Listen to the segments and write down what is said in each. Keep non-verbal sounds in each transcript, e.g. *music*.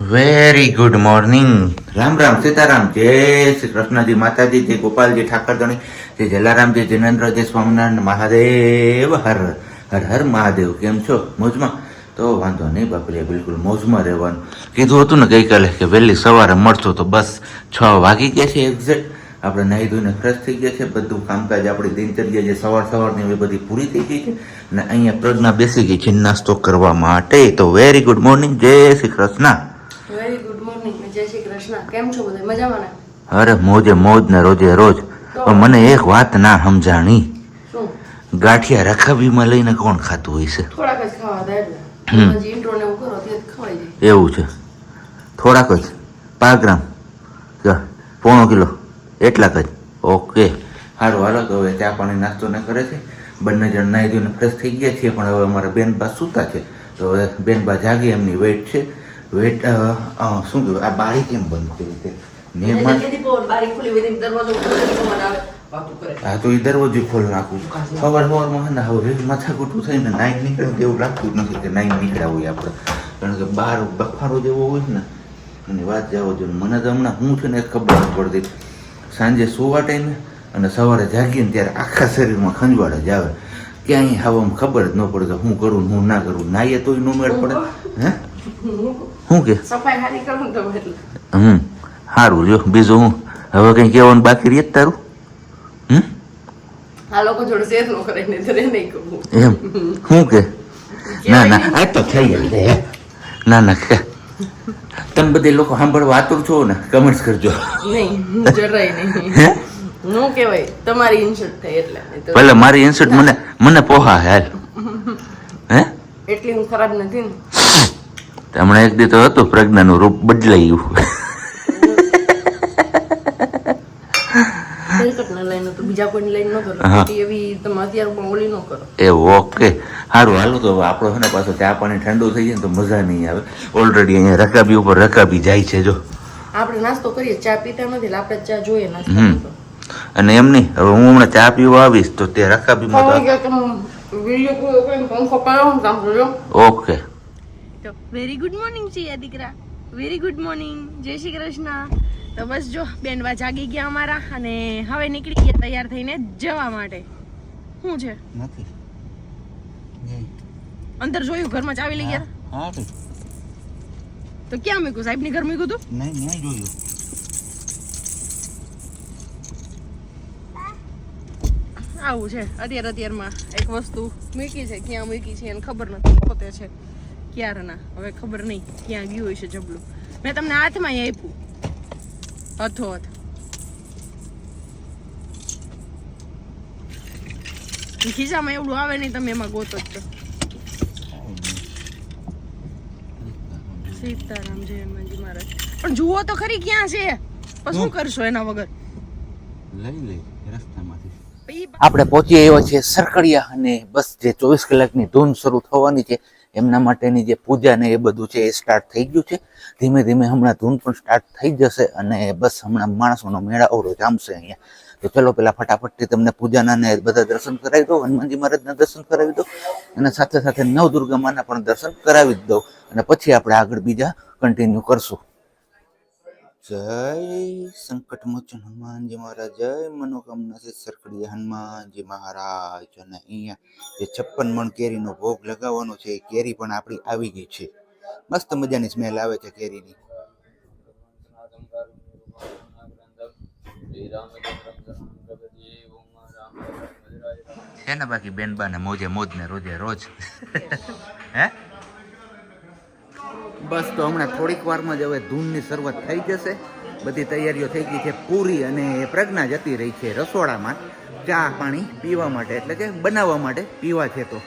Very good morning Ram Ram Sitaram. જય શ્રી કૃષ્ણજી માતાજી, જય ગોપાલજી, ઠાકરધણી, જય જલારામજી જિનેન્દ્ર, જય સ્વામિનારાયણ, મહાદેવ, હર હર હર મહાદેવ. કેમ છો? મોજમાં? તો વાંધો નહીં બાપરે બિલકુલ મોજમાં રહેવાનું. કીધું હતું ને ગઈકાલે કે વહેલી સવારે મળશું તો બસ છ વાગી ગયા છે એક્ઝેક્ટ આપણે નાહી ધોઈને ફ્રેશ થઈ ગયા છે. બધું કામકાજ આપણી દિનચર્યા જે સવાર સવારની એ બધી પૂરી થઈ ગઈ છે. અને અહીંયા પ્રજ્ઞા બેસી ગઈ છે નાસ્તો કરવા માટે. તો વેરી ગુડ મોર્નિંગ જય Shri Krishna. Very good morning જય શ્રી કૃષ્ણ. કેમ છો બધા? મજામાં ને? અરે મોજે મોજ ને રોજે રોજ. પણ મને એક વાત ના સમજાણી. ગાંઠિયા રખાબીમાં લઈને કોણ ખાતું હોય છે? થોડાક જ ખાવા એવું છે. થોડાક જ. પાંચ ગ્રામ. પોણો કિલો. એટલાક જ. ઓકે. સારું હાલો તો હવે ચા પાણી નાસ્તો ને કરે છે. બંને જણ નાહી ધોઈને ફ્રેશ થઈ ગયા છીએ પણ હવે અમારા બેનબા સૂતા છે. તો હવે બેનબા જાગી એમની વેટ છે. વેટ શું કહેવાય? આ બારી કેમ બંધ કરી કરે. હા તો એ દરવાજો ખોલ નાખું. સવાર સવારમાં ને હવે માથાકૂટું થઈને નાઈટ નીકળે એવું લાગતું નથી કે નાઈટ નીકળ્યા હોય આપણે. કારણ કે બહાર બફારો જેવો હોય ને અને વાત જવો જોઈએ મને તો હમણાં હું છે ને ખબર નથી પડતી. સાંજે સુવા ટાઈમે અને સવારે જાગીને ત્યારે આખા શરીરમાં ખંજવાળા જ આવે. ક્યાંય હવામાં ખબર જ ન પડે હું કરું હું ના કરું. નાઈએ તોય નો મેળ પડે. હે? શું કે? સફાઈ હારી કરું તમે એટલે. હમ સારું જો બીજું હું. હવે કંઈ કહેવાનું બાકી રહે તારું? હમ? આ લોકો જોડે શેર નો કરે ને તો નહીં કહું. એમ? શું કે? ના ના. આ તો થઈ જાય ના ના કે. તમે બધે લોકો સાંભળવા આતુર છો ને કમેન્ટ્સ કરજો. નહીં જરાય નહીં. *laughs* હે? નું કહેવાય? તમારી ઇન્સર્ટ થઈ એટલે ભલે મારી ઇન્સર્ટ મને મને પોહા હાલ. *laughs* હે? એટલી હું ખરાબ નથી ને. હમણાં એક દી તો હતું પ્રજ્ઞાનું રૂપ બદલાઈ ગયું. લઈને તો બીજા કોઈને લઈને ન કરો. એવી તમે અત્યારે પણ ઓલી ન કરો. એ ઓકે. સારું હાલો તો આપણો છે ને પાછો ચા પાણી ઠંડુ થઈ જાય તો મજા નહીં આવે. ઓલરેડી અહીંયા રકાબી ઉપર રકાબી જાય છે જો. આપણે નાસ્તો કરીએ ચા પીતા નથી આપણે ચા જોઈએ નાસ્તો. અને એમ નહીં હવે હું હમણાં ચા પીવા આવીશ તો તે રકાબીમાં ઓકે. તો વેરી ગુડ મોર્નિંગ છે દીકરા. વેરી ગુડ મોર્નિંગ જય શ્રી કૃષ્ણ. તો બસ જો બેનવા જાગી ગયા અમારા અને હવે નીકળી ગયા તૈયાર થઈને જવા માટે. શું છે? નથી. અંદર જોયું ઘરમાં ચાવી લઈ ગયા? હા તો. ક્યાં મૂક્યું? સાહેબની ઘર મૂક્યું તું નહીં નહીં જોયું. આવું છે. અત્યારે અત્યારમાં એક વસ્તુ મૂકી છે ક્યાં મૂકી છે એને ખબર નથી પોતે છે. ક્યારના? હવે ખબર નહીં ક્યાં ગયું હશે જબલું. મેં તમને હાથમાં આપ્યું. હથો હથ. ખિસ્સામાં એવડું આવે નહીં તમે એમાં ગોતો જ તો. સીતારામ જય હનુમાનજી મહારાજ. પણ જુઓ તો ખરી ક્યાં છે? પછી શું કરશો એના વગર? લઈ લઈ રસ્તામાંથી. આપણે પહોંચી આવ્યો છે સરકડિયા અને બસ જે ચોવીસ કલાકની ધૂન શરૂ થવાની છે. એમના માટેની જે પૂજા ને એ બધું છે એ સ્ટાર્ટ થઈ ગયું છે. ધીમે ધીમે હમણાં ધૂન પણ સ્ટાર્ટ થઈ જશે અને બસ હમણાં માણસોનો મેળાવડો જામશે અહીંયા. તો ચલો પેલા ફટાફટથી તમને પૂજાના ને બધા દર્શન કરાવી દો હનુમાનજી મહારાજના દર્શન કરાવી દો અને સાથે સાથે નવદુર્ગા માના પણ દર્શન કરાવી જ દઉં. અને પછી આપણે આગળ બીજા કન્ટિન્યુ કરશું. જય સંકટ મોચન હનુમાનજી મહારાજ, જય મનોકામના છે સરખડી હનુમાનજી મહારાજ. અને અહીંયા જે છપ્પન મણ કેરીનો ભોગ લગાવવાનો છે, એ કેરી પણ આપણી આવી ગઈ છે. મસ્ત મજાની સ્મેલ આવે છે કેરીની. છે ને બાકી બેનબા ને મોજે મોજ ને રોજે રોજ. હે? બસ તો હમણાં થોડીક વારમાં જ હવે ધૂનની શરૂઆત થઈ જશે. બધી તૈયારીઓ થઈ ગઈ છે પૂરી અને પ્રજ્ઞા જતી રહી છે રસોડામાં ચા પાણી પીવા માટે, એટલે કે બનાવવા માટે પીવા છે તો.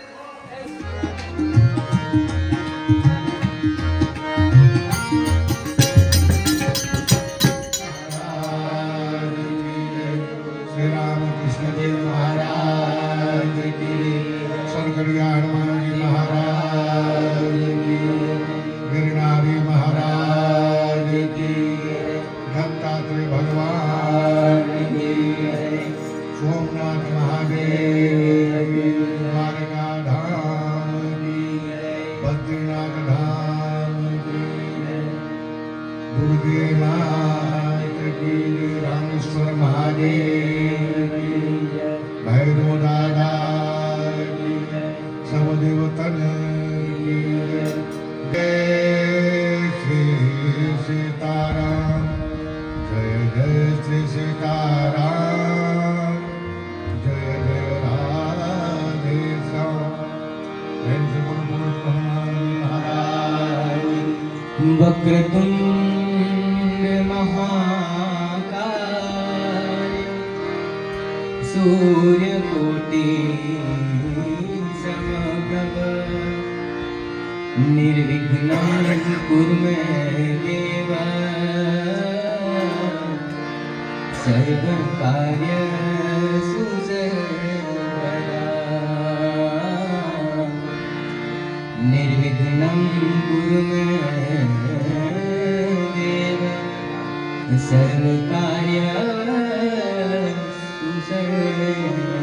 निर्विघ्नापुर में देवा सर्व कार्य निर्विघ्नं गुरु में देव सर्वकार्य सुसर्व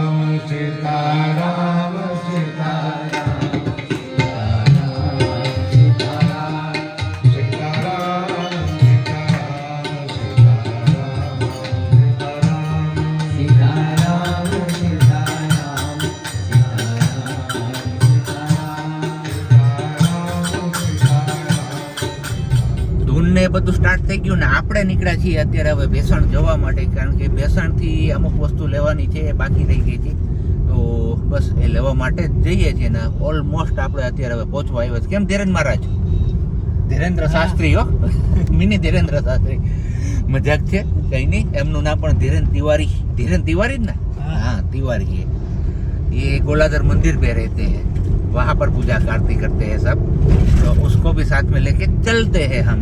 ધૂન ને એ બધું સ્ટાર્ટ થઈ ગયું ને આપણે નીકળ્યા છીએ અત્યારે હવે ભેસણ જવા માટે કારણ કે ભેસણથી અમુક વસ્તુ લેવાની છે એ બાકી રહી ગઈ હતી તો બસ એ લેવા માટે જ જઈએ છીએ ને ઓલમોસ્ટ આપણે અત્યારે હવે પહોંચવા આવ્યા છે કેમ ધીરેન મહારાજ ધીરેન્દ્ર શાસ્ત્રી હો મિની ધીરેન્દ્ર શાસ્ત્રી મજાક છે કઈ નહીં એમનું નામ પણ ધીરેન તિવારી ધીરેન તિવારી જ ને हाँ तिवारी है ये गोलाधर मंदिर पे रहते हैं वहाँ पर पूजा आरती करते हैं सब तो उसको भी साथ में लेके चलते हैं हम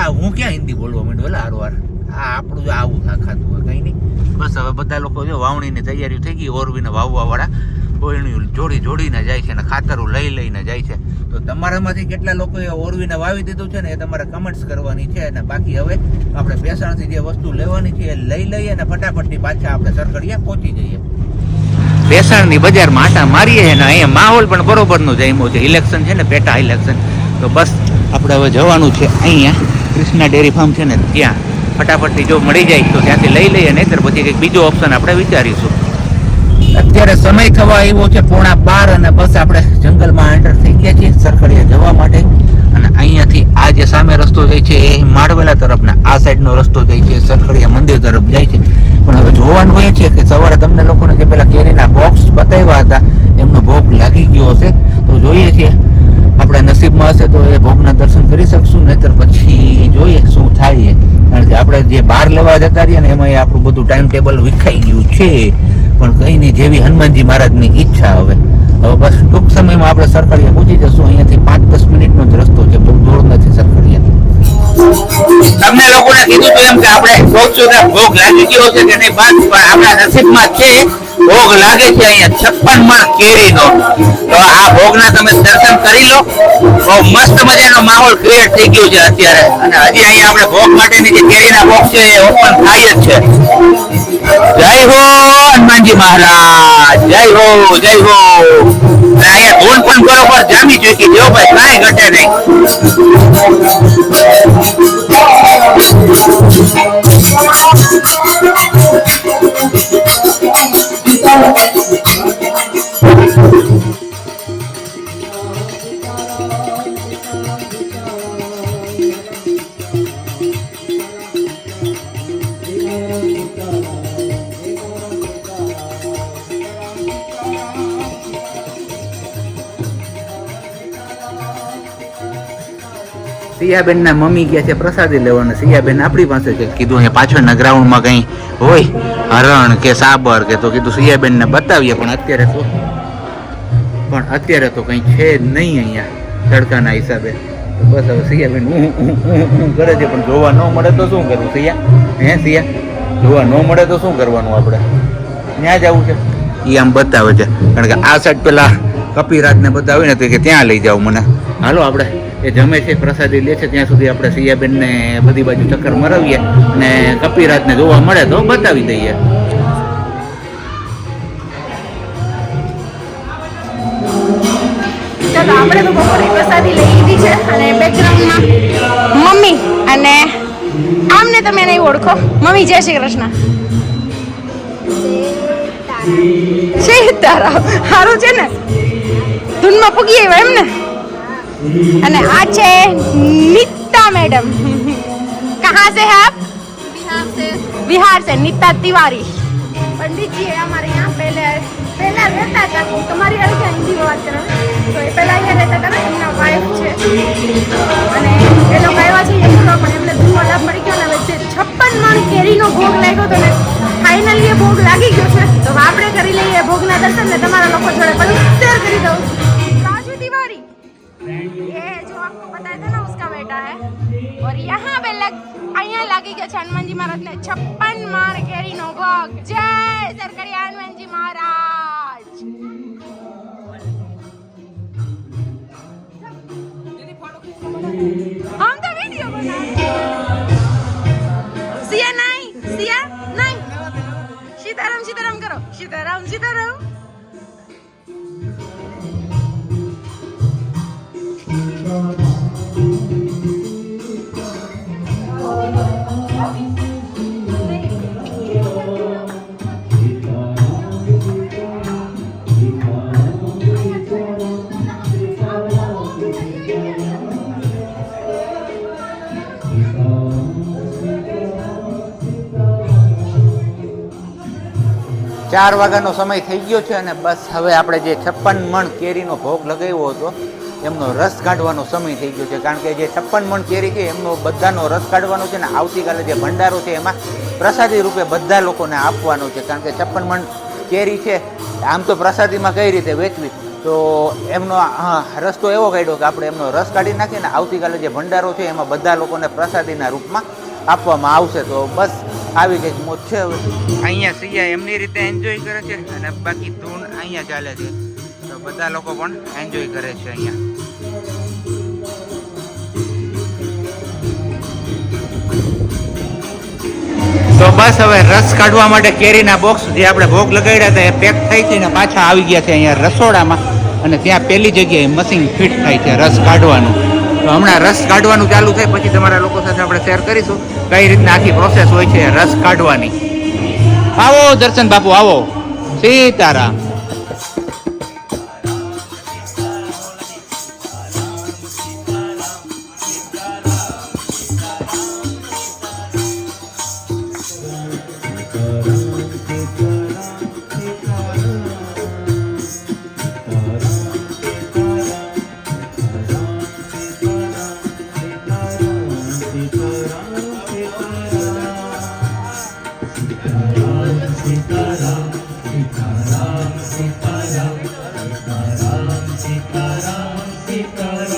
આ હું ક્યાં હિન્દી બોલવા માંડ્યો એટલે હારો વાર આ આપણું જો આવું ના ખાતું હોય, કંઈ નહીં. બસ હવે બધા લોકો જો વાવણીની તૈયારી થઈ ગઈ, ઓરવીને વાવવા વાળા ઓરણીયું જોડી જોડીને જાય છે અને ખાતરું લઈ લઈને જાય છે. તો તમારામાંથી કેટલા લોકોએ ઓરવીને વાવી દીધું છે ને એ તમારે કમેન્ટ્સ કરવાની છે અને બાકી હવે આપણે બેસણથી જે વસ્તુ લેવાની છે એ લઈ લઈએ અને ફટાફટથી પાછા આપણે સરકડિયા પહોંચી જઈએ. બેસણની બજારમાં આટા મારીએ ને અહીંયા માહોલ પણ બરોબરનો જમ્યો છે. ઇલેક્શન છે ને પેટા ઇલેક્શન તો બસ, આપણે હવે જવાનું છે અહીંયા. કૃષ્ણા ડેરી ફાર્મ છે ને, ત્યાં ફટાફટથી જો મળી જાય તો ત્યાંથી લઈ લઈએ, નહીતર પછી કંઈક બીજો ઓપ્શન આપણે વિચારીશું. અત્યારે સમય થવા આવ્યો છે પોણા બાર અને બસ આપણે જંગલમાં એન્ટર થઈ ગયા છીએ, સરખડિયા જવા માટે. અને અહીંયાથી આ જે સામે રસ્તો જાય છે, એ માળવેલા તરફના, આ સાઈડનો રસ્તો જાય છે, સરખડિયા મંદિર તરફ જાય છે. પણ હવે જોવાનું એ છે કે સવારે તમને લોકોને જે પેલા કેરીના બોક્સ બતાવ્યા હતા, એમનો ભોગ લાગી ગયો હશે. તો જોઈએ છીએ આપણે નસીબમાં હશે તો એ ભોગના દર્શન કરી શકશું, નહીતર પછી જોઈએ શું થાય. કારણ કે આપણે જે બહાર લેવા જતા રહીએ ને એમાં આપણું બધું ટાઈમ ટેબલ વિખાઈ ગયું છે. પણ કંઈ નહીં, જેવી હનુમાનજી મહારાજની ઈચ્છા હવે. હવે બસ ટૂંક સમયમાં આપણે સરકારીએ પહોંચી જશું. અહીંયાથી પાંચ દસ મિનિટનો જ રસ્તો છે. બહુ દૂર નથી સરખડીયા તમને લોકોને કીધું એમ કે આપણે પહોંચ્યો ભોગ લાગી ગયો છે કે નહીં બસ પણ આપણા નસીબમાં છે. ભોગ લાગે છે અહીંયા છપ્પન મણ કેરીનો. તો આ ભોગના તમે દર્શન કરી લો. બહુ મસ્ત મજાનો માહોલ ક્રિએટ થઈ ગયો છે અત્યારે. અને હજી અહીંયા આપણે ભોગ માટેની જે કેરીના બોક્સ છે એ ઓપન થાય જ છે. જય હો હનુમાનજી મહારાજ. જય હો જય હો. અહીંયા ધૂન પણ બરોબર જામી ચૂકી છે ભાઈ. કાંઈ ઘટે નહીં. Thank you. ના મમ્મી ગયા છે પ્રસાદી લેવાના. સિયાબેન આપણી પાસે કીધું અહીંયા પાછળના ગ્રાઉન્ડમાં કઈ હોય, હરણ કે સાબર કે તો કીધું સિયાબેન ને બતાવીએ, પણ અત્યારે તો પણ અત્યારે તો કઈ છે જ નહીં અહીંયા, તડકાના હિસાબે. તો બસ હવે સિયાબેન હું હું કરે છે, પણ જોવા ન મળે તો શું કરવું? સિયા હે, સિયા? જોવા ન મળે તો શું કરવાનું આપણે? ત્યાં જવું છે. એ આમ બતાવે છે. કારણ કે આ સાઈડ પેલા કપિરાજ ને બધા હોય ને કે ત્યાં લઈ જાવ મને. હાલો આપણે. એ જમે છે, પ્રસાદી લે છે, ત્યાં સુધી આપણે સિયાબેનને બધી બાજુ ચક્કર મરાવીએ અને કપિરાજને જોવા મળે તો બતાવી દઈએ. તો બપોરે પ્રસાદી લઈ લીધી છે અને બેકગ્રાઉન્ડમાં મમ્મી અને આમને તમે નહીં ઓળખો. મમ્મી, જય શ્રી કૃષ્ણ. છે તારા. સારું છે ને? ધૂનમાં પૂગી આવ્યા એમ ને અને આ છે નીતા મેડમ. કહા સે હે આપ? बिहार से बिहार से नीता तिवारी पंडित जी है हमारे यहाँ पहले पहला તમારી હારે કે હિન્દી વાત કરે. તો એ પહેલા અહીંયા રહેતા હતા એમના વાઇફ છે. અને એ લોકો આવ્યા છે એકલો પણ એમને ધૂમો લાભ મળી ગયો ને હવે છપ્પન મણ કેરીનો ભોગ લાગ્યો તો ને ફાઇનલી એ ભોગ લાગી ગયો છે. તો આપણે કરી લઈએ ભોગના દર્શન ને તમારા લોકો જોડે પણ ઉત્તર કરી દઉં आपको बताया था ना उसका बेटा है। और यहाँ पे लग, अहियाँ लगी गया हनुमान जी महाराज ने छप्पन मार के जय सरकारी हनुमान जी महाराज। हम तो वीडियो सिया नहीं सिया नहीं। सीताराम सीताराम करो, सीताराम सीताराम। ચાર વાગ્યાનો સમય થઈ ગયો છે અને બસ હવે આપણે જે છપ્પન મણ કેરીનો ભોગ લગાવ્યો હતો, એમનો રસ કાઢવાનો સમય થઈ ગયો છે. કારણ કે જે છપ્પન મણ કેરી છે, એમનો બધાનો રસ કાઢવાનો છે ને આવતીકાલે જે ભંડારો છે, એમાં પ્રસાદી રૂપે બધા લોકોને આપવાનો છે. કારણ કે છપ્પન મણ કેરી છે, આમ તો પ્રસાદીમાં કઈ રીતે વેચવી? તો એમનો રસ રસ્તો એવો કાઢ્યો કે આપણે એમનો રસ કાઢી નાખીને આવતીકાલે જે ભંડારો છે, એમાં બધા લોકોને પ્રસાદીના રૂપમાં આપવામાં આવશે તો બસ આવી કંઈક મોજ છે હવે. અહીંયા સિયા એમની રીતે એન્જોય કરે છે અને બાકી ધૂન અહીંયા ચાલે છે. તો બધા લોકો પણ એન્જોય કરે છે અહીંયા. તો બસ હવે રસ કાઢવા માટે કેરીના બોક્સ જે આપણે ભોગ લગાડ્યા હતા એ પેક થઈ છે ને પાછા આવી ગયા છે અહીંયા રસોડામાં. અને ત્યાં પહેલી જગ્યાએ મશીન ફિટ થાય છે રસ કાઢવાનું. તો હમણાં રસ કાઢવાનું ચાલુ થાય, પછી તમારા લોકો સાથે આપણે શેર કરીશું કઈ રીતના આખી પ્રોસેસ હોય છે રસ કાઢવાની. આવો દર્શન બાપુ, આવો. સીતારામ. તો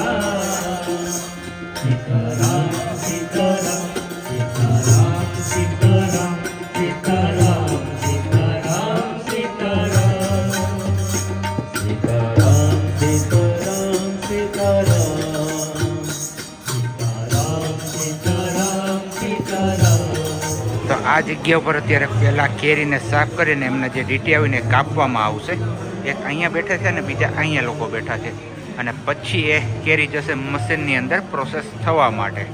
આ જગ્યા ઉપર અત્યારે પહેલાં કેરીને સાફ કરીને એમને જે ડીટી આવીને કાપવામાં આવશે, એક અહીંયા બેઠા છે અને બીજા અહીંયા લોકો બેઠા છે. અને પછી એ કેરી જશે મશીનની અંદર પ્રોસેસ થવા માટે.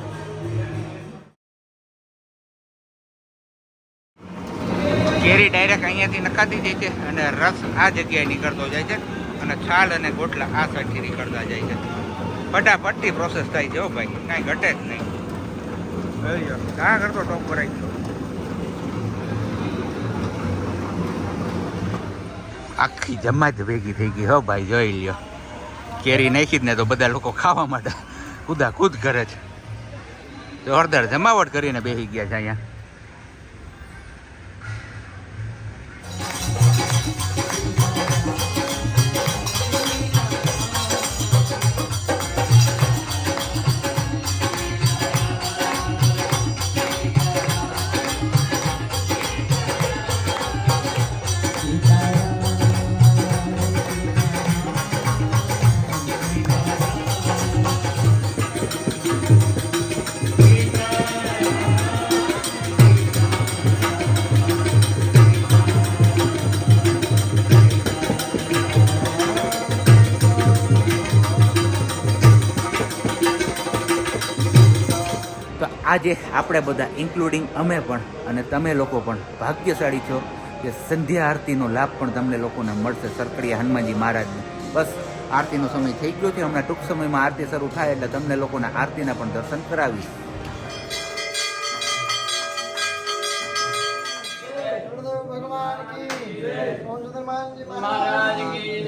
કેરી ડાયરેક્ટ અહીંયાથી નખાતી જાય છે અને રસ આ જગ્યાએ નીકળતો જાય છે અને છાલ અને ગોટલા આ સાઈડથી નીકળતા જાય છે. ફટાફટથી પ્રોસેસ થાય છે હો ભાઈ કાંઈ ઘટે જ નહીં. કા કરતો ટોપ આવી ગયો આખી જમાત ભેગી થઈ ગઈ હો ભાઈ જોઈ લ્યો. કેરી નાખી જ ને તો બધા લોકો ખાવા માટે કુદા કૂદ કરે છે જોરદાર જમાવટ કરીને બેસી ગયા છે અહીંયા. આજે આપણે બધા ઇન્ક્લુડિંગ અમે પણ અને તમે લોકો પણ ભાગ્યશાળી છો કે સંધ્યા આરતીનો લાભ પણ તમને લોકોને મળશે સરકડીયા હનુમાનજી મહારાજને. બસ, આરતીનો સમય થઈ ગયો છે. હમણાં ટૂંક સમયમાં આરતી શરૂ થાય એટલે તમને લોકોને આરતીના પણ દર્શન કરાવીશ. ભગવાન કી